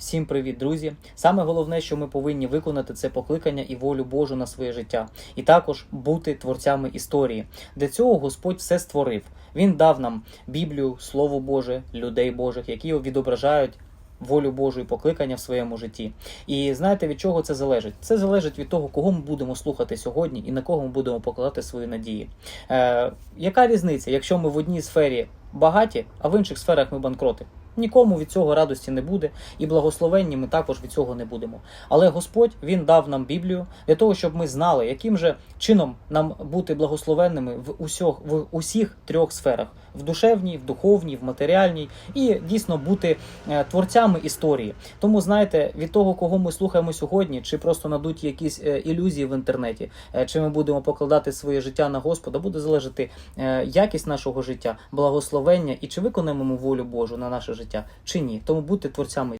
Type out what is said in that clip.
Всім привіт, друзі! Саме головне, що ми повинні виконати, це покликання і волю Божу на своє життя, і також бути творцями історії. Для цього Господь все створив. Він дав нам Біблію, Слово Боже, людей Божих, які відображають волю Божу і покликання в своєму житті. І знаєте, від чого це залежить? Це залежить від того, кого ми будемо слухати сьогодні і на кого ми будемо покладати свої надії. Е, яка різниця, якщо ми в одній сфері багаті, а в інших сферах ми банкроти? Нікому від цього радості не буде, і благословенні ми також від цього не будемо. Але Господь Він дав нам Біблію для того, щоб ми знали, яким же чином нам бути благословенними в усіх, в усіх трьох сферах: в душевній, в духовній, в матеріальній, і дійсно бути е, творцями історії. Тому знаєте, від того, кого ми слухаємо сьогодні, чи просто надуть якісь е, ілюзії в інтернеті, е, чи ми будемо покладати своє життя на Господа, буде залежати якість нашого життя, благословення і чи виконаємо ми волю Божу на наше життя, чи ні. Тому будьте творцями.